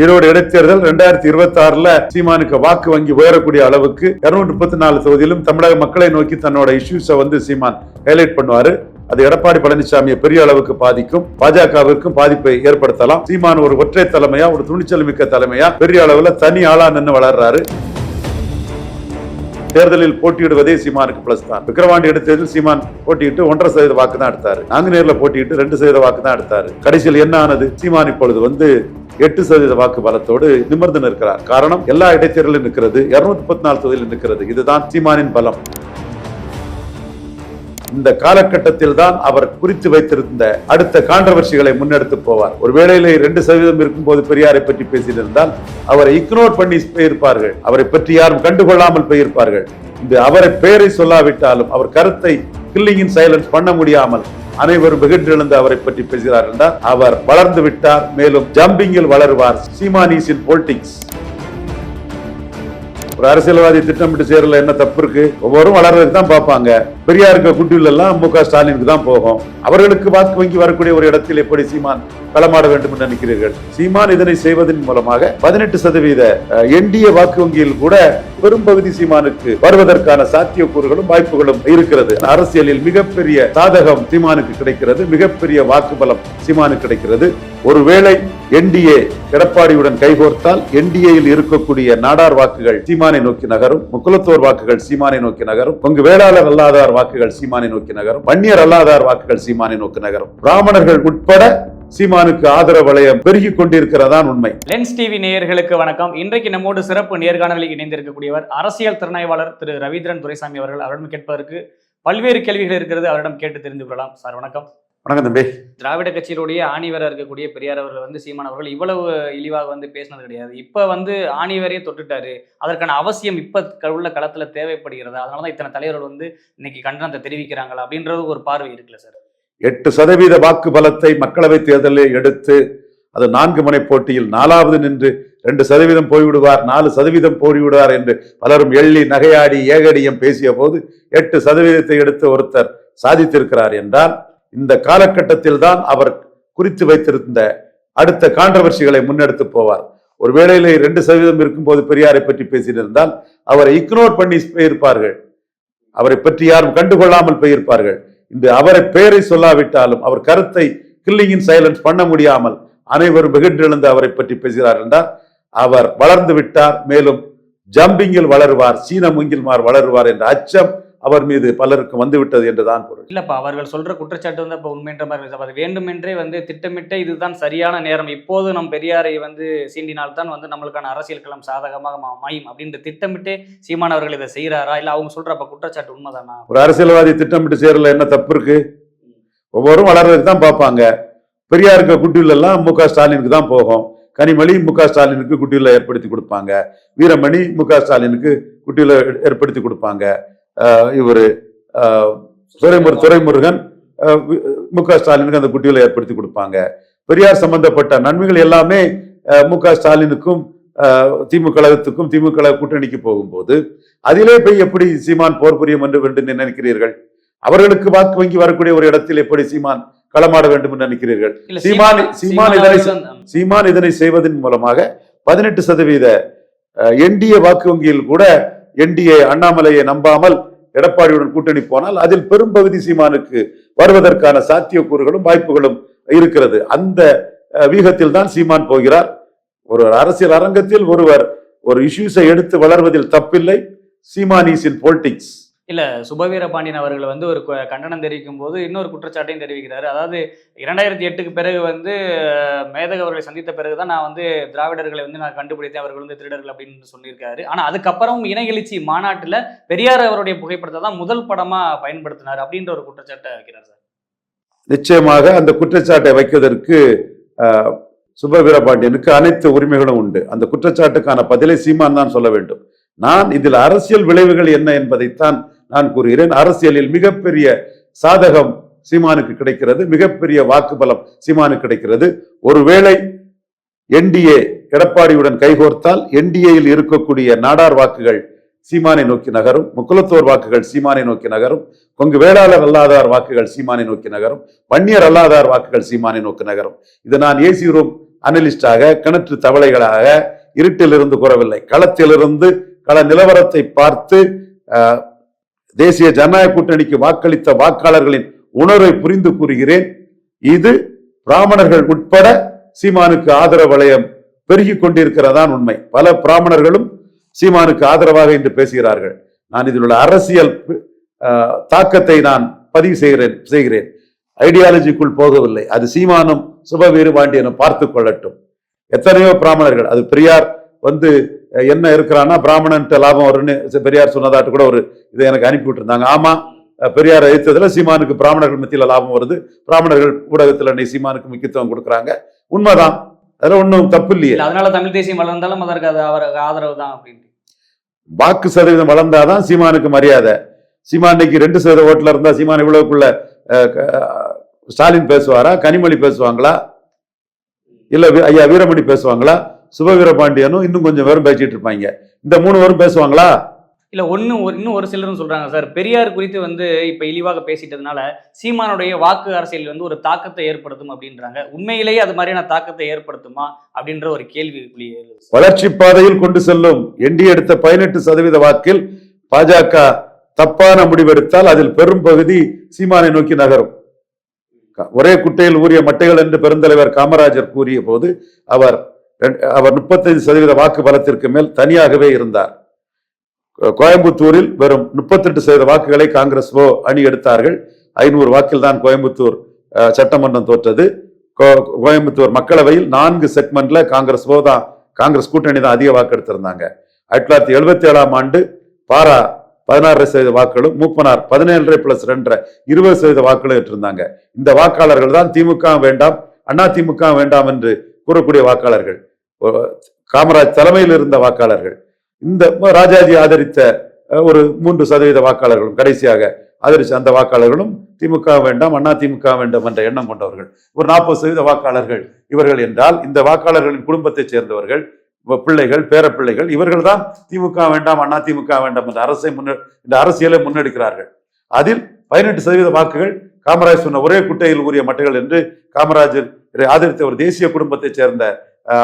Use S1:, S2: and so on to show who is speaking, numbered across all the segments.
S1: ஈரோடு இடைத்தேர்தல் ரெண்டாயிரத்தி இருபத்தி ஆறுல சீமானுக்கு வாக்கு வங்கி உயரக்கூடிய அளவுக்கு இருநூற்றி முப்பத்தி நாலு தொகுதியிலும் தமிழக மக்களை நோக்கி தன்னோட இஷ்யூஸை வந்து சீமான் ஹைலைட் பண்ணுவாரு. அது எடப்பாடி பழனிசாமியை பெரிய அளவுக்கு பாதிக்கும். பாஜகவிற்கும் பாதிப்பை ஏற்படுத்தலாம். சீமான் ஒரு ஒற்றை தலைமையா ஒரு துணிச்சல் மிக்க தலைமையா பெரிய அளவுல தனி ஆளா நின்று வளர்றாரு. தேர்தலில் போட்டியிடுவதே சீமானுக்கு பிளஸ் தான். விக்கிரவாண்டி எடுத்ததில் சீமான் போட்டியிட்டு ஒன்றரை சதவீத வாக்கு தான் எடுத்தாரு. நாங்குநேர்ல போட்டியிட்டு ரெண்டு சதவீத வாக்கு தான் எடுத்தாரு. கடைசியில் என்ன ஆனது? சீமான் இப்பொழுது வந்து எட்டு சதவீத வாக்கு பலத்தோடு நிமிர்ந்து நிற்கிறார். காரணம் எல்லா இடைத்தேர்தலும் நிற்கிறது இருநூத்தி முப்பத்தி நாலு தொகுதியில் நிற்கிறது. இதுதான் சீமானின் பலம். இந்த காலகட்டத்தில் தான் அவர் குறித்து வைத்திருந்த அடுத்த கான்ட்ரவர்சிகளை முன்னெடுத்து போவார். ஒரு வேளையிலே ரெண்டு சதவீதம் இருக்கும்போது பெரியாரை பற்றி பேசியிருந்தால் அவரை இக்னோர் பண்ணி போயிருப்பார்கள். அவரை பற்றி யாரும் கண்டுகொள்ளாமல் போயிருப்பார்கள். இந்த அவரை பெயரை சொல்லாவிட்டாலும் அவர் கருத்தை கில்லிங் இன் சைலன்ஸ் பண்ண முடியாமல் அனைவரும் வெகுண்டிழந்து அவரை பற்றி பேசுகிறார் என்றால் அவர் வளர்ந்து விட்டார் மேலும் ஜம்பிங்கில் வளருவார். சீமானீஸின் பொலிட்டிக்ஸ் ஒரு அரசியல்வாதி திட்டமிட்டு சேரல என்ன தப்பு இருக்கு? ஒவ்வொருவரும் வளர்றதுக்கு தான் பார்ப்பாங்க. பெரியாருக்கு குட்டியில் எல்லாம் மு க ஸ்டாலினுக்கு தான் போகும். அவர்களுக்கு வாக்கு வங்கி வரக்கூடிய ஒரு இடத்தில் எப்படி சீமான்? களமாட வேண்டும் என்று நினைக்கிறீர்கள். சீமான் இதனை செய்வதன் மூலமாக பதினெட்டு சதவீத என்டிஏ வாக்கு வங்கியில் கூட பெரும்பகுதி சீமானுக்கு வருவதற்கான சாத்தியக்கூறுகளும் வாய்ப்புகளும் இருக்கிறது. அரசியலில் மிகப்பெரிய சாதகம் சீமானுக்கு கிடைக்கிறது. மிகப்பெரிய வாக்கு பலம் சீமானுக்கு கிடைக்கிறது. ஒருவேளை என்டிஏ எடப்பாடியுடன் கைகோர்த்தால் என்டிஏயில் இருக்கக்கூடிய நாடார் வாக்குகள் சீமானை நோக்கி நகரும் முக்குலத்தோர் வாக்குகள் சீமானை நோக்கி நகரும் உங்கு வேளாளர் அல்லாதார் வாக்குகள் சீமானை நோக்கி நகரும் வன்னியர் அல்லாதார் வாக்குகள் சீமானை நோக்கி நகரும். பிராமணர்கள் உட்பட சீமானுக்கு ஆதரவு வளையம் பெருகிக் கொண்டிருக்கிறதான் உண்மை.
S2: லென்ஸ் டிவி நேயர்களுக்கு வணக்கம். இன்றைக்கு நம்மோடு சிறப்பு நேர்காணலில் இணைந்திருக்கக்கூடியவர் அரசியல் திறனாய்வாளர் திரு ரவீந்திரன் துரைசாமி அவர்கள் அவரிடம் கேட்பதற்கு பல்வேறு கேள்விகள் இருக்கிறது அவரிடம் கேட்டு தெரிந்து கொள்ளலாம். சார் வணக்கம்.
S1: வணக்கம் தம்பி.
S2: திராவிட கட்சியினுடைய ஆணிவராக இருக்கக்கூடிய பெரியார் அவர்கள் வந்து சீமான் அவர்கள் இவ்வளவு இழிவாக வந்து பேசினது கிடையாது. இப்போ வந்து ஆணிவரையே தொட்டுட்டாரு. அதற்கான அவசியம் இப்போ உள்ள களத்துல தேவைப்படுகிறது. அதனால தான் இத்தனை தலைவர்கள் வந்து இன்னைக்கு கண்டனத்தை தெரிவிக்கிறாங்களா அப்படின்றது ஒரு பார்வை இருக்குல்ல சார்.
S1: எட்டு சதவீத வாக்கு பலத்தை மக்களவை தேர்தலில் எடுத்து அது நான்கு முனை போட்டியில் நாலாவது நின்று ரெண்டு சதவீதம் போய்விடுவார் நாலு சதவீதம் போய்விடுவார் என்று பலரும் எள்ளி நகையாடி ஏகடியம் பேசிய போது எட்டு சதவீதத்தை எடுத்து ஒருத்தர் சாதித்திருக்கிறார் என்றால் இந்த காலகட்டத்தில் தான் அவர் குறித்து வைத்திருந்த அடுத்த கான்ட்ரவர்சிகளை முன்னெடுத்து போவார். ஒரு வேளையிலே ரெண்டு சதவீதம் இருக்கும்போது பெரியாரை பற்றி பேசியிருந்தால் அவரை இக்னோர் பண்ணி போயிருப்பார்கள். அவரை பற்றி யாரும் கண்டுகொள்ளாமல் போயிருப்பார்கள். இந்த அவரை பெயரை சொல்லாவிட்டாலும் அவர் கருத்தை கில்லிங்கின் சைலன்ஸ் பண்ண முடியாமல் அனைவரும் வெகுண்டெழுந்து அவரை பற்றி பேசுகிறார் என்றால் அவர் வளர்ந்து விட்டார் மேலும் ஜம்பிங்கில் வளருவார் சீன முங்கில்மார் வளருவார் என்ற அச்சம் அவர் மீது பலருக்கு வந்துவிட்டது என்றுதான் பொருள்.
S2: இல்லப்பா அவர்கள் சொல்ற குற்றச்சாட்டு வந்து இப்போ உண்மைன்ற மாதிரி. அது வேண்டுமென்றே வந்து திட்டமிட்ட இதுதான் சரியான நேரம். இப்போது நம் பெரியாரை வந்து சீண்டினால்தான் வந்து நம்மளுக்கான அரசியல் களம் சாதகமாக மா- மாயும். அப்படின்ற திட்டமிட்டே சீமான் அவர்கள் இதை செய்யறாரா இல்ல அவங்க சொல்ற அப்ப குற்றச்சாட்டு உண்மைதானா?
S1: ஒரு அரசியல்வாதி திட்டமிட்டு சேரல என்ன தப்பு இருக்கு? ஒவ்வொருவரும் வளர்றதுக்கு தான் பார்ப்பாங்க. பெரியாருக்கு குட்டியில் எல்லாம் மு க ஸ்டாலினுக்கு தான் போகும். கனிமொழி மு க ஸ்டாலினுக்கு குட்டியில் ஏற்படுத்தி கொடுப்பாங்க. வீரமணி மு க ஸ்டாலினுக்கு குட்டியில் ஏற்படுத்தி கொடுப்பாங்க. இவர் துரைமுரு துரைமுருகன் மு க ஸ்டாலினுக்கு அந்த குட்டியில் ஏற்படுத்தி கொடுப்பாங்க. பெரியார் சம்பந்தப்பட்ட நன்மைகள் எல்லாமே மு க ஸ்டாலினுக்கும் திமுக கழகத்துக்கும் திமுக கூட்டணிக்கு போகும்போது அதிலே போய் எப்படி சீமான் போர் புரியும் என்று வேண்டும் என்று நினைக்கிறீர்கள்? அவர்களுக்கு வாக்கு வங்கி வரக்கூடிய ஒரு இடத்தில் எப்படி சீமான் களமாட வேண்டும் என்று நினைக்கிறீர்கள்? சீமான் சீமான் இதனை சீமான் இதனை செய்வதன் மூலமாக பதினெட்டு சதவீத என்டிஏ வாக்கு வங்கியில் கூட என்டிஏ அண்ணாமலையை நம்பாமல் எடப்பாடியுடன் கூட்டணி போனால் அதில் பெரும்பகுதி சீமானுக்கு வருவதற்கான சாத்தியக்கூறுகளும் வாய்ப்புகளும் இருக்கிறது. அந்த வீகத்தில் தான் சீமான் போகிறார். ஒரு அரசியல் அரங்கத்தில் ஒருவர் ஒரு இஷ்யூஸை எடுத்து வளர்வதில் தப்பில்லை. சீமானீஸின் பொலிட்டிக்ஸ்
S2: இல்லை சுபவீரபாண்டியன் அவர்கள் வந்து ஒரு கண்டனம் தெரிவிக்கும் போது இன்னொரு குற்றச்சாட்டையும் தெரிவிக்கிறாரு. அதாவது இரண்டாயிரத்தி எட்டுக்கு பிறகு வந்து மேதக அவர்களை சந்தித்த பிறகு தான் நான் வந்து திராவிடர்களை வந்து நான் கண்டுபிடித்தேன் அவர்கள் வந்து திருடர்கள் அப்படின்னு சொல்லியிருக்காரு. ஆனால் அதுக்கப்புறம் இன எழுச்சி மாநாட்டில் பெரியார் அவருடைய புகைப்படத்தை தான் முதல் படமாக பயன்படுத்தினார் அப்படின்ற ஒரு குற்றச்சாட்டை வைக்கிறார் சார்.
S1: நிச்சயமாக அந்த குற்றச்சாட்டை வைப்பதற்கு சுபவீரபாண்டியனுக்கு அனைத்து உரிமைகளும் உண்டு. அந்த குற்றச்சாட்டுக்கான பதிலை சீமான் தான் சொல்ல வேண்டும். நான் இதில் அரசியல் விளைவுகள் என்ன என்பதைத்தான் நான் கூறுகிறேன் அரசியலில் மிகப்பெரிய சாதகம் சீமானுக்கு கிடைக்கிறது மிகப்பெரிய வாக்கு பலம் சீமானுக்கு கிடைக்கிறது. ஒருவேளை என்டிஏ எடப்பாடியுடன் கைகோர்த்தால் என்டிஏயில் இருக்கக்கூடிய நாடார் வாக்குகள் சீமானை நோக்கி நகரும் முக்குலத்தோர் வாக்குகள் சீமானை நோக்கி நகரும் கொங்கு வேளாளர் அல்லாதார் வாக்குகள் சீமானை நோக்கி நகரும் வன்னியர் அல்லாதார் வாக்குகள் சீமானை நோக்கி நகரும். இது நான் ஏசி ரூம் அனலிஸ்டாக கிணற்று தவளைகளாக இருட்டிலிருந்து கூறவில்லை. களத்திலிருந்து கள நிலவரத்தை பார்த்து தேசிய ஜனநாயக கூட்டணிக்கு வாக்களித்த வாக்காளர்களின் உணர்வை புரிந்து கூறுகிறேன். இது பிராமணர்கள் உட்பட சீமானுக்கு ஆதரவு வளையம் பெருகி கொண்டிருக்கிறதான் உண்மை. பல பிராமணர்களும் சீமானுக்கு ஆதரவாக இன்று பேசுகிறார்கள். நான் இதில் உள்ள அரசியல் தாக்கத்தை நான் பதிவு செய்கிறேன் செய்கிறேன். ஐடியாலஜிக்குள் போகவில்லை. அது சீமானும் சுப வீரபாண்டியனும் பார்த்து கொள்ளட்டும். எத்தனையோ பிராமணர்கள் அது பெரியார் வந்து என்ன இருக்கிறான்னா பிராமணன்ட்ட லாபம் வரும்னு பெரியார் சொன்னதாட்டு கூட ஒரு இதை எனக்கு அனுப்பி விட்டுருந்தாங்க. ஆமா அஹ், பெரியார் எதிர்த்ததுல சீமானுக்கு பிராமணர்கள் மத்தியில லாபம் வருது. பிராமணர்கள் ஊடகத்துல இன்னைக்கு சீமானுக்கு முக்கியத்துவம் கொடுக்குறாங்க. உண்மைதான். அதுல ஒன்றும் தப்பு இல்லையே.
S2: இல்ல அதனால தமிழ் தேசியம் வளர்ந்தாலும் அதற்கு அது அவர் ஆதரவு தான் அப்படின்னு
S1: வாக்கு சதவீதம் வளர்ந்தாதான் சீமானுக்கு மரியாதை. சீமான் இன்னைக்கு ரெண்டு சதவீத ஓட்டுல இருந்தா சீமான் இவ்வளவுக்குள்ள ஸ்டாலின் பேசுவாரா? கனிமொழி பேசுவாங்களா? இல்ல ஐயா வீரமணி பேசுவாங்களா? சுபவீரபாண்டியனும் இன்னும் கொஞ்சம் பேரும் பேசிட்டு இருப்பாங்க. இந்த மூணு பேரும் பேசுவாங்களா?
S2: இல்ல ஒண்ணு ஒரு- இன்னும் ஒரு சிலரும் சொல்றாங்க சார். பெரியார் குறித்து வந்து இப்ப இழிவாக பேசிட்டதுனால சீமானுடைய வாக்கு அரசியல் வந்து ஒரு தாக்கத்தை ஏற்படுத்தும் அப்படின்றாங்க. உண்மையிலேயே அது மாதிரியான தாக்கத்தை ஏற்படுத்துமா அப்படின்ற ஒரு கேள்வி.
S1: வளர்ச்சி பாதையில் கொண்டு செல்லும் எண்டி எடுத்த பதினெட்டு சதவீத வாக்கில் பாஜக தப்பான முடிவெடுத்தால் அதில் பெரும் பகுதி சீமானை நோக்கி நகரும். ஒரே குட்டையில் ஊறிய மட்டைகள் என்று பெருந்தலைவர் காமராஜர் கூறிய போது அவர் அவர் முப்பத்தைந்து சதவீத வாக்கு பலத்திற்கு மேல் தனியாகவே இருந்தார். கோ- கோயம்புத்தூரில் வெறும் முப்பத்தெட்டு சதவீத வாக்குகளை காங்கிரஸ் ஓ அணி எடுத்தார்கள். ஐநூறு வாக்கில் தான் கோயம்புத்தூர் சட்டமன்றம் தோற்றது. கோ- கோயம்புத்தூர் மக்களவையில் நான்கு செக்மெண்ட்ல காங்கிரஸ் ஓ தான் காங்கிரஸ் கூட்டணி தான் அதிக வாக்கு எடுத்திருந்தாங்க. ஆயிரத்தி தொள்ளாயிரத்தி எழுபத்தி ஏழாம் ஆண்டு பாரா பதினாறு சதவீத வாக்குகளும் மூப்பனார் பதினேழரை பிளஸ் ரெண்டரை இருபது சதவீத வாக்குகளும் எடுத்திருந்தாங்க இந்த வாக்காளர்கள் தான் திமுக வேண்டாம் அண்ணா திமுக வேண்டாம் என்று கூறக்கூடிய வாக்காளர்கள். காமராஜ் தலைமையில் இருந்த வாக்காளர்கள். இந்த ராஜாஜி ஆதரித்த ஒரு மூன்று சதவீத வாக்காளர்களும் கடைசியாக ஆதரிச்ச அந்த வாக்காளர்களும் திமுக வேண்டாம் அண்ணா திமுக வேண்டும் என்ற எண்ணம் கொண்டவர்கள். ஒரு நாற்பது சதவீத வாக்காளர்கள் இவர்கள் என்றால் இந்த வாக்காளர்களின் குடும்பத்தைச் சேர்ந்தவர்கள் பிள்ளைகள் பேரப்பிள்ளைகள் இவர்கள் தான் திமுக வேண்டாம் அண்ணா திமுக வேண்டாம் என்ற அரசை முன்ன இந்த அரசியலை முன்னெடுக்கிறார்கள். அதில் பதினெட்டு சதவீத வாக்குகள் காமராஜ் சொன்ன ஒரே குட்டையில் ஊறிய மட்டைகள் என்று காமராஜர் ஆதரித்த ஒரு தேசிய குடும்பத்தைச் சேர்ந்த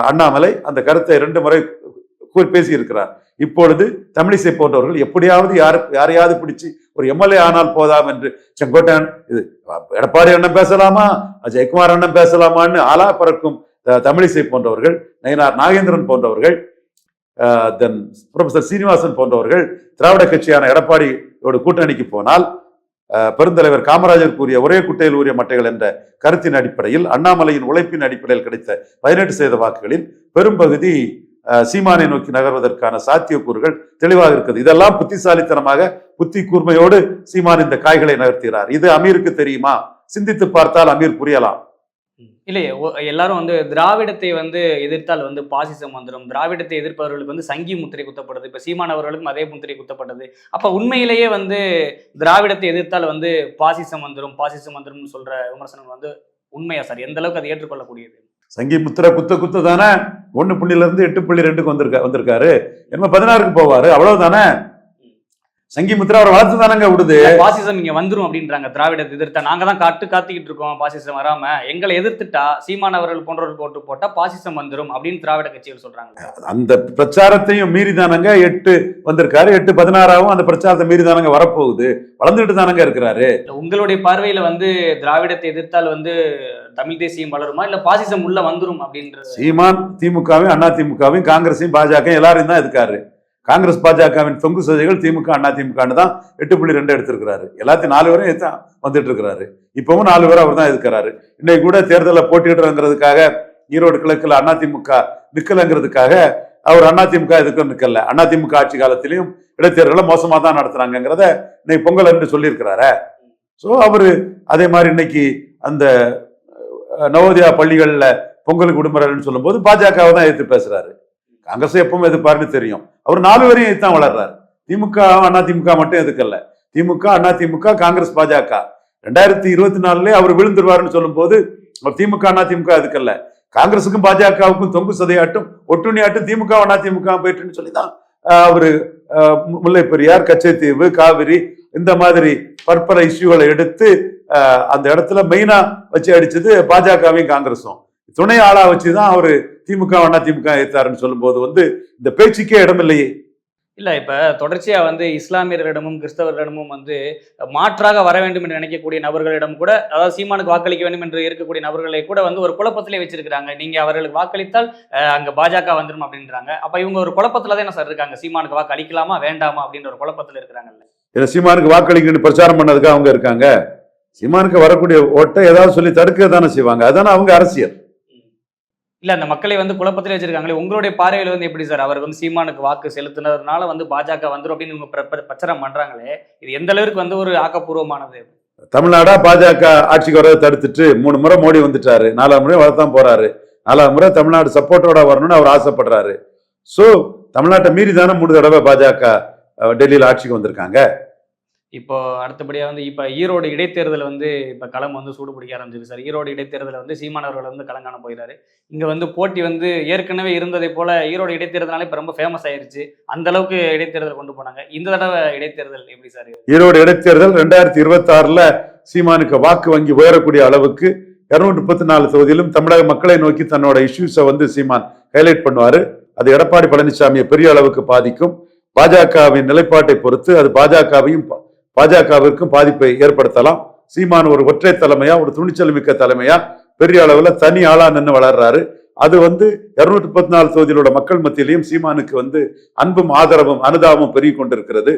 S1: அண்ணாமலை அந்த கருத்தை இரண்டு முறை பேசியிருக்கிறார். இப்பொழுது தமிழிசை போன்றவர்கள் எப்படியாவது யார் யாரையாவது பிடிச்சு ஒரு எம்எல்ஏ ஆனால் போதாம் என்று செங்கோட்டையன் இது எடப்பாடி அண்ணன் பேசலாமா? ஜெயக்குமார் அண்ணன் பேசலாமான்னு ஆலா பறக்கும் தமிழிசை போன்றவர்கள் நயினார் நாகேந்திரன் போன்றவர்கள் தென் ப்ரொஃபசர் சீனிவாசன் போன்றவர்கள் திராவிட கட்சியான எடப்பாடியோட கூட்டணிக்கு போனால் பெருந்தலைவர் காமராஜர் கூறிய ஒரே குட்டையில் ஊறிய மட்டைகள் என்ற கருத்தின் அடிப்படையில் அண்ணாமலையின் உழைப்பின் அடிப்படையில் கிடைத்த பதினெட்டு சதவீத வாக்குகளில் பெரும்பகுதி சீமானை நோக்கி நகர்வதற்கான சாத்தியக்கூறுகள் தெளிவாக இருக்குது. இதெல்லாம் புத்திசாலித்தனமாக புத்தி கூர்மையோடு சீமான் இந்த காய்களை நகர்த்துகிறார். இது அமீருக்கு தெரியுமா? சிந்தித்து பார்த்தால் அமீர் புரியலாம்.
S2: இல்லையே எல்லாரும் வந்து திராவிடத்தை வந்து எதிர்த்தால் வந்து பாசிசம் வந்துடும் திராவிடத்தை எதிர்ப்பவர்களுக்கு வந்து சங்கி முத்திரை குத்தப்படுது. இப்ப சீமான் அவர்களுக்கும் அதே முத்திரை குத்தப்பட்டது அப்ப உண்மையிலேயே வந்து திராவிடத்தை எதிர்த்தால் வந்து பாசிசம் வந்துடும் பாசிசம் வந்துரும்னு சொல்ற விமர்சனம் வந்து உண்மையா சார்? எந்த அளவுக்கு அதை ஏற்றுக்கொள்ளக்கூடியது?
S1: சங்கி முத்திர குத்த குத்த தானே? ஒன்னு புள்ளில இருந்து எட்டு புள்ளி ரெண்டுக்கு வந்திருக்க வந்திருக்காரு. என்ன பதினாறுக்கு போவாரு. அவ்வளவுதானே? சங்கி முத்திர அவரை வளர்த்து தானங்க விடுது
S2: பாசிசம் இங்க வந்துரும் அப்படின்றாங்க. திராவிடத்தை எதிர்த்தா நாங்க தான் காட்டு காத்திக்கிட்டு இருக்கோம் பாசிசம் வராம. எங்களை எதிர்த்துட்டா சீமான் அவர்கள் போன்றவர்கள் ஓட்டு போட்டா பாசிசம் வந்துரும் அப்படின்னு திராவிட கட்சிகள் சொல்றாங்க.
S1: அந்த பிரச்சாரத்தையும் மீறி தானங்க எட்டு வந்திருக்காரு. எட்டு பதினாறாவும் அந்த பிரச்சாரத்தை மீறி தானங்க வரப்போகுது. வளர்ந்துட்டு தானங்க இருக்கிறாரு
S2: உங்களுடைய பார்வையில வந்து திராவிடத்தை எதிர்த்தால் வந்து தமிழ் தேசியம் வளருமா? இல்ல பாசிசம் உள்ள வந்துரும் அப்படின்ற
S1: சீமான் திமுகவையும் அண்ணா திமுகவையும் காங்கிரஸையும் பாஜக எல்லாரையும் தான் இருக்காரு காங்கிரஸ் பாஜகவின் தொங்கு சதைகள் திமுக அண்ணா திமுகன்னு தான் எட்டு புள்ளி ரெண்டு எடுத்திருக்கிறாரு. எல்லாத்தையும் நாலு பேரும் தான் வந்துட்டு இருக்கிறாரு இப்பவும் நாலு பேரும் அவர் தான் இருக்கிறாரு இன்னைக்கு கூட தேர்தலில் போட்டியிடுறங்கிறதுக்காக ஈரோடு கிழக்கில் அண்ணா திமுக அவர் அண்ணா திமுக எதுக்கும் நிற்கல அண்ணா திமுக ஆட்சி காலத்திலையும் இடைத்தேர்தலை மோசமாக தான் நடத்துறாங்கிறத இன்னைக்கு பொங்கல் என்று சொல்லியிருக்கிறாரு. ஸோ அவர் அதே மாதிரி இன்னைக்கு அந்த நவோதயா பள்ளிகளில் பொங்கலுக்கு விடுமுறைன்னு சொல்லும்போது பாஜகவை தான் எதிர்த்து பேசுறாரு. காங்கிரஸ் எப்பவும் எதிர்ப்பாருன்னு தெரியும். அவர் நாலு வரையும் இதுதான் தான் வளர்றாரு. திமுக அண்ணா திமுக மட்டும் எதுக்கல்ல. திமுக அண்ணா திமுக காங்கிரஸ் பாஜக. ரெண்டாயிரத்தி இருபத்தி நாலுல அவர் விழுந்துருவாருன்னு சொல்லும்போது அவர் திமுக அண்ணா திமுக எதுக்கல்ல? காங்கிரஸுக்கும் பாஜகவுக்கும் தொங்கு சதையாட்டும் ஒட்டுணியாட்டும் திமுக அண்ணா திமுக போயிட்டுன்னு சொல்லி தான் அவர் முல்லை பெரியார் கச்சைத்தீவு காவிரி இந்த மாதிரி பற்பல இஷ்யூகளை எடுத்து அந்த இடத்துல மெயினா வச்சு அடிச்சது பாஜகவையும் காங்கிரஸும் துணை ஆளா வச்சுதான் அவரு திமுக அண்ணா திமுக எதிர்த்தாருன்னு சொல்லும்போது வந்து இந்த பேச்சுக்கே இடமில்லையே
S2: இல்ல இப்ப தொடர்ச்சியா வந்து இஸ்லாமியர்களிடமும் கிறிஸ்தவர்களிடமும் வந்து மாற்றாக வர வேண்டும் என்று நினைக்கக்கூடிய நபர்களிடம் கூட அதாவது சீமானுக்கு வாக்களிக்க வேண்டும் என்று இருக்கக்கூடிய நபர்களை கூட வந்து ஒரு குழப்பத்திலே வச்சிருக்காங்க நீங்க அவர்களுக்கு வாக்களித்தால் அங்க பாஜக வந்துடும் அப்படின்றாங்க. அப்ப இவங்க ஒரு குழப்பத்துல தான் சார் இருக்காங்க? சீமானுக்கு வாக்கு அளிக்கலாமா வேண்டாமா அப்படின்ற ஒரு குழப்பத்துல இருக்கிறாங்கல்ல
S1: இதை சீமானுக்கு வாக்களிக்கணும்னு பிரச்சாரம் பண்ணதுக்கு அவங்க இருக்காங்க. சீமானுக்கு வரக்கூடிய ஓட்டை ஏதாவது சொல்லி தடுக்க தானே செய்வாங்க. அதானே அவங்க அரசியல்.
S2: இல்ல அந்த மக்களை வந்து குழப்பத்திலே வச்சிருக்காங்களே உங்களுடைய பார்வையில் வந்து எப்படி சார்? அவர் வந்து சீமானுக்கு வாக்கு செலுத்தினதுனால வந்து பாஜக வந்துரும் அப்படின்னு இவங்க பிரச்சாரம் பண்றாங்களே இது எந்த அளவுக்கு வந்து ஒரு ஆக்கப்பூர்வமானது?
S1: தமிழ்நாடா பாஜக ஆட்சிக்கு வரதை தடுத்துட்டு மூணு முறை மோடி வந்துட்டாரு. நாலாம் முறை வரத்தான் போறாரு. நாலாம் முறை தமிழ்நாடு சப்போர்ட்டோட வரணும்னு அவர் ஆசைப்படுறாரு. ஸோ தமிழ்நாட்டை மீறி தானே மூணு தடவை பாஜக டெல்லியில் ஆட்சிக்கு வந்திருக்காங்க?
S2: இப்போ அடுத்தபடியாக வந்து இப்போ ஈரோடு இடைத்தேர்தல் வந்து இப்போ களம் வந்து சூடு பிடிக்க ஆரம்பிச்சிருக்கு சார். ஈரோடு இடைத்தேர்தல் வந்து சீமானவர்கள் வந்து களங்காண போயிறாரு இங்கே வந்து போட்டி வந்து ஏற்கனவே இருந்ததை போல ஈரோடு இடைத்தேர்தல்னால இப்போ ரொம்ப ஃபேமஸ் ஆயிருச்சு. அந்த அளவுக்கு இடைத்தேர்தல் கொண்டு போனாங்க. இந்த தடவை இடைத்தேர்தல் எப்படி சார்?
S1: ஈரோடு இடைத்தேர்தல் ரெண்டாயிரத்தி இருபத்தாறில் சீமானுக்கு வாக்கு வங்கி உயரக்கூடிய அளவுக்கு இரநூத்தி முப்பத்தி நாலு தொகுதியிலும் தமிழக மக்களை நோக்கி தன்னோட இஷ்யூஸை வந்து சீமான் ஹைலைட் பண்ணுவார். அது எடப்பாடி பழனிசாமியை பெரிய அளவுக்கு பாதிக்கும். பாஜகவின் நிலைப்பாட்டை பொறுத்து அது பாஜகவையும் பாஜகவிற்கும் பாதிப்பை ஏற்படுத்தலாம். சீமான் ஒரு ஒற்றை தலைமையா ஒரு துணிச்சல் மிக்க தலைமையா பெரிய அளவில் தனி ஆளா நின்று வளர்றாரு. அது வந்து இருநூத்தி முப்பத்தி நாலு தொகுதியிலோட மக்கள் மத்தியிலையும் சீமானுக்கு வந்து அன்பும் ஆதரவும் அனுதாபமும் பெருகி கொண்டிருக்கிறது.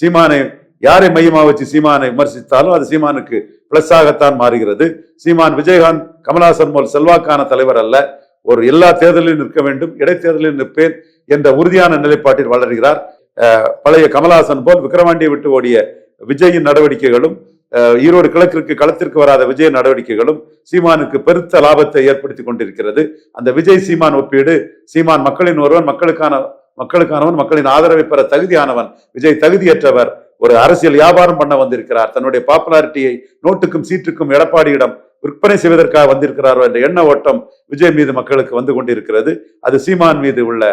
S1: சீமானை யாரை மையமாக வச்சு சீமானை விமர்சித்தாலும் அது சீமானுக்கு பிளஸ் ஆகத்தான் மாறுகிறது. சீமான் விஜயகாந்த் கமலஹாசன் போல் செல்வாக்கான தலைவர் அல்ல. ஒரு எல்லா தேர்தலிலும் நிற்க வேண்டும் இடைத்தேர்தலில் நிற்பேன் என்ற உறுதியான நிலைப்பாட்டில் வளர்கிறார். பழைய கமலஹாசன் போல் விக்கிரவாண்டியை விட்டு ஓடிய விஜயின் நடவடிக்கைகளும் ஈரோடு கிழக்கிற்கு களத்திற்கு வராத விஜய் நடவடிக்கைகளும் சீமானுக்கு பெருத்த லாபத்தை ஏற்படுத்தி கொண்டிருக்கிறது. அந்த விஜய் சீமான் ஒப்பீடு சீமான் மக்களின் ஒருவன் மக்களுக்கான மக்களுக்கானவன் மக்களின் ஆதரவை பெற தகுதியானவன் விஜய் தகுதியற்றவர் ஒரு அரசியல் வியாபாரம் பண்ண வந்திருக்கிறார். தன்னுடைய பாப்புலாரிட்டியை நோட்டுக்கும் சீட்டுக்கும் எடப்பாடியிடம் விற்பனை செய்வதற்காக வந்திருக்கிறாரோ என்ற எண்ண ஓட்டம் விஜய் மீது மக்களுக்கு வந்து கொண்டிருக்கிறது. அது சீமான் மீது உள்ள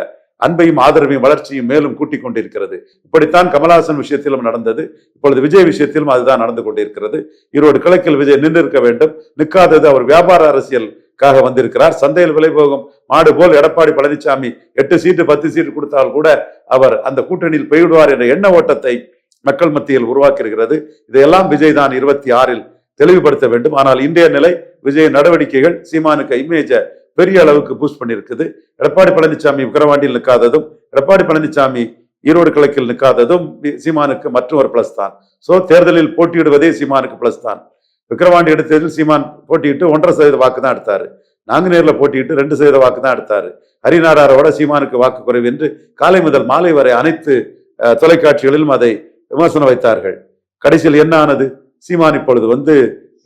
S1: அன்பையும் ஆதரவையும் வளர்ச்சியும் மேலும் கூட்டிக் கொண்டிருக்கிறது. இப்படித்தான் கமலஹாசன் விஷயத்திலும் நடந்தது. இப்பொழுது விஜய் விஷயத்திலும் அதுதான் நடந்து கொண்டிருக்கிறது. ஈரோடு கிழக்கில் விஜய் நின்றிருக்க வேண்டும். நிற்காதது அவர் வியாபார அரசியலுக்காக வந்திருக்கிறார். சந்தையில் விலை போகும் மாடு போல் எடப்பாடி பழனிசாமி எட்டு சீட்டு பத்து சீட்டு கொடுத்தால் கூட அவர் அந்த கூட்டணியில் போய்விடுவார் என்ற எண்ண ஓட்டத்தை மக்கள் மத்தியில் உருவாக்கியிருக்கிறது. இதையெல்லாம் விஜய் தான் இருபத்தி ஆறில் தெளிவுபடுத்த வேண்டும். ஆனால் இன்றைய நிலை விஜய் நடவடிக்கைகள் சீமானுக்கு இமேஜை பெரிய அளவுக்கு பூஸ்ட் பண்ணியிருக்குது. எடப்பாடி பழனிசாமி விக்கிரவாண்டியில் நிற்காததும் எடப்பாடி பழனிசாமி ஈரோடு கிழக்கில் நிற்காததும் சீமானுக்கு மற்றும் ஒரு பிளஸ் தான். ஸோ தேர்தலில் போட்டியிடுவதே சீமானுக்கு பிளஸ் தான். விக்கிரவாண்டி எடுத்ததில் சீமான் போட்டியிட்டு ஒன்றரை சதவீத வாக்கு தான் எடுத்தார். நாங்குநேரில் போட்டியிட்டு ரெண்டு சதவீத வாக்கு தான் எடுத்தார். ஹரிநாடாரோட சீமானுக்கு வாக்கு குறைவு என்று காலை முதல் மாலை வரை அனைத்து தொலைக்காட்சிகளிலும் அதை விமர்சனம் வைத்தார்கள். கடைசியில் என்ன ஆனது? சீமான் இப்பொழுது வந்து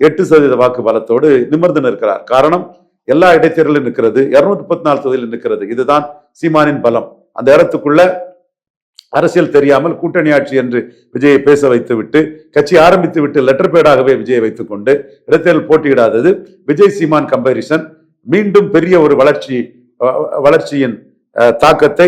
S1: எட்டு சதவீத வாக்கு பலத்தோடு நிமிர்ந்து நிற்கிறார். காரணம் எல்லா இடைத்தேர்தலும் நிற்கிறது. இருநூத்தி முப்பத்தி நாலு தொகுதியில் நிற்கிறது. இதுதான் சீமானின் பலம். அந்த இடத்துக்குள்ள அரசியல் தெரியாமல் கூட்டணி ஆட்சி என்று விஜயை பேச வைத்து விட்டு கட்சி ஆரம்பித்து விட்டு லெட்டர் பேடாகவே விஜயை வைத்துக் கொண்டு இடைத்தேர்தல் போட்டியிடாதது விஜய் சீமான் கம்பேரிசன் மீண்டும் பெரிய ஒரு வளர்ச்சி வளர்ச்சியின் தாக்கத்தை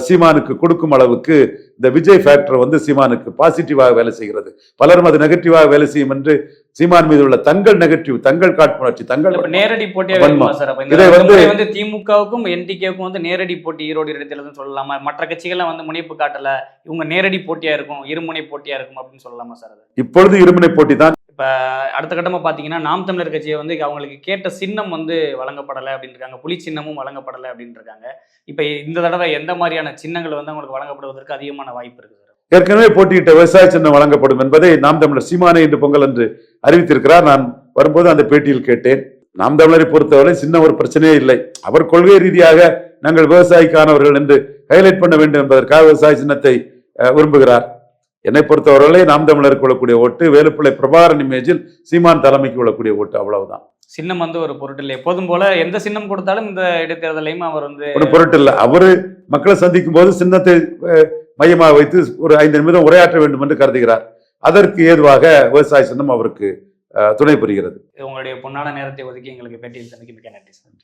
S1: சீமானுக்கு கொடுக்கும் அளவுக்கு இந்த விஜய் ஃபேக்டர் வந்து சீமானுக்கு பாசிட்டிவாக வேலை செய்கிறது. பலரும் அது நெகட்டிவாக வேலை செய்யும் என்று சீமான் மீது உள்ள தங்கள் நெகட்டிவ் தங்கள் காட்புணர்ச்சி தங்கள்
S2: நேரடி போட்டியா
S1: வன்மம்.
S2: வேணுமா சார்? அப்ப
S1: இதை வந்து-
S2: வந்து திமுகவுக்கும் என்டிகேவுக்கும் வந்து நேரடி போட்டி ஈரோடு இடைத்தேர்தல் சொல்லலாமா? மற்ற கட்சிகள்லாம் வந்து முனைப்பு காட்டல. இவங்க நேரடி போட்டியா இருக்கும் இருமுனை போட்டியா இருக்கும் அப்படின்னு சொல்லலாமா சார்
S1: இப்பொழுது இருமுனை போட்டி தான்
S2: இப்போ அடுத்த கட்டமாக பார்த்தீங்கன்னா நாம் தமிழர் கட்சியை வந்து அவங்களுக்கு கேட்ட சின்னம் வந்து வழங்கப்படலை அப்படின்றாங்க. புலி சின்னமும் வழங்கப்படலை அப்படின்றாங்க. இப்போ இந்த தடவை எந்த மாதிரியான சின்னங்கள் வந்து அவங்களுக்கு வழங்கப்படுவதற்கு அதிகமான வாய்ப்பு இருக்குது
S1: ஏற்கனவே போட்டியிட்ட விவசாய சின்னம் வழங்கப்படும் என்பதை நாம் தமிழர் சீமானே இன்று பொங்கல் என்று அறிவித்திருக்கிறார். நான் வரும்போது அந்த பேட்டியில் கேட்டேன். நாம் தமிழரை பொறுத்தவரை சின்ன ஒரு பிரச்சனையே இல்லை. அவர் கொள்கை ரீதியாக நாங்கள் விவசாயிக்கானவர்கள் என்று ஹைலைட் பண்ண வேண்டும் என்பதற்காக விவசாய சின்னத்தை விரும்புகிறார். என்னை பொறுத்தவரையிலே நாம் தமிழருக்கு கொள்ளக்கூடிய ஓட்டு வேலுப்பிள்ளை பிரபாகரன் இமேஜில் சீமான் தலைமைக்கு கொள்ளக்கூடிய ஓட்டு அவ்வளவுதான்.
S2: சின்னம் வந்து ஒரு பொருட்டில் எப்போதும் போல எந்த சின்னம் கொடுத்தாலும் இந்த இடைத்தேர்தலையும் அவர் வந்து
S1: ஒரு பொருட்டு இல்லை. அவரு மக்களை சந்திக்கும் போது சின்னத்தை மையமாக வைத்து ஒரு ஐந்து நிமிடம் உரையாற்ற வேண்டும் என்று கருதுகிறார். அதற்கு ஏதுவாக விவசாய சின்னம் அவருக்கு துணை புரிகிறது.
S2: உங்களுடைய பொன்னான நேரத்தை ஒதுக்கி எங்களுக்கு பேட்டியில் தந்தமைக்கு மிக்க நன்றி சார்.